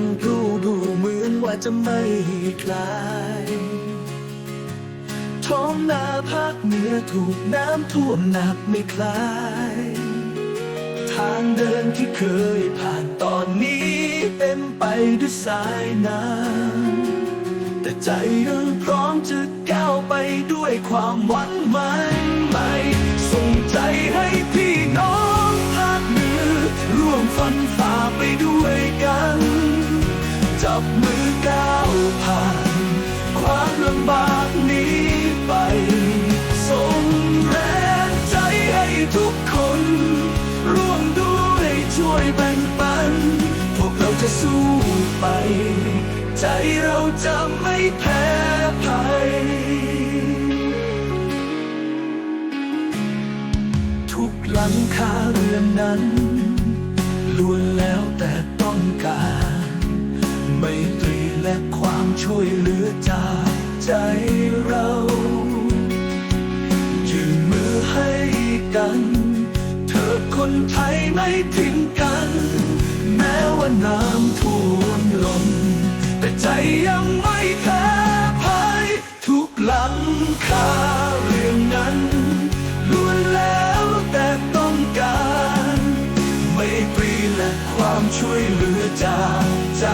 งดูดูเหมือนว่าจะไม่คลายท้องนาภาคเหนือถูกน้ำท่วมหนักไม่คลาย ทางเดินที่เคยผ่านตอนนี้เต็มไปด้วยสายน้ำแต่ใจยังพร้อมจะก้าวไปด้วยความหวังใหม่ บมือก้าวผ่านความลำบากนี้ไปส่งแรงใจให้ทุกคน ร่วมด้วยช่วยแบ่งปัน พวกเราจะสู้ไป ใจเราจะไม่แพ้ภัยทุกหลังคาเรือนนั้นล้วนแล้วแต่ต้องการ ช่วยเหลือจากใจเรายืนมือให้กัน เธอคนไทยไม่ทิ้งกัน แม้ว่าน้ำท่วมล้นแต่ใจยังไม่แพ้ภัยทุกหลังคาเรื่อนนั้นล้วนแล้วแต่ต้องการ ไม่ตรีและความช่วยเหลือจากใจ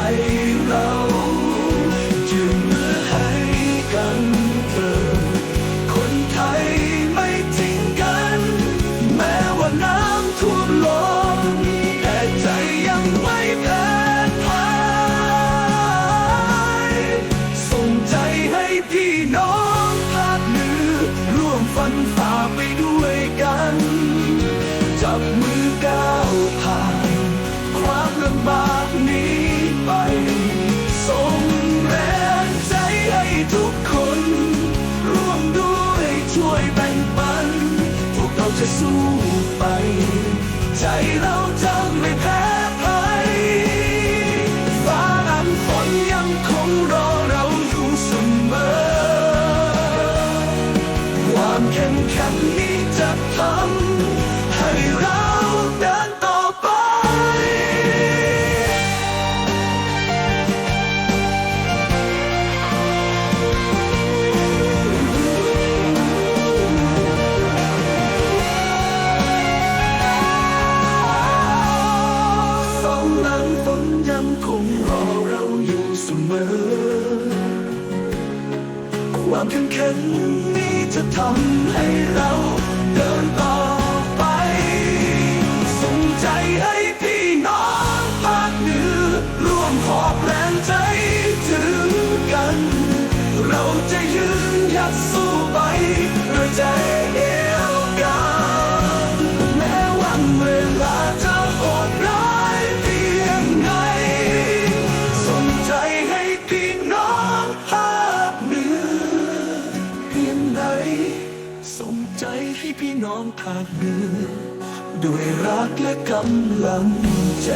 จะสู้ไป ใจเราจะไม่แพ้ มอ ความเข้มแข็งนี้จะทำให้เราเดินต่อไปส่งใจให้พี่น้องภาคเหนือร่วมหอบแรงใจถึงกัน เราจะยืนหยัดสู้ไปด้วยใจ น้องขาดเดือด้วยรักและกำลังใจ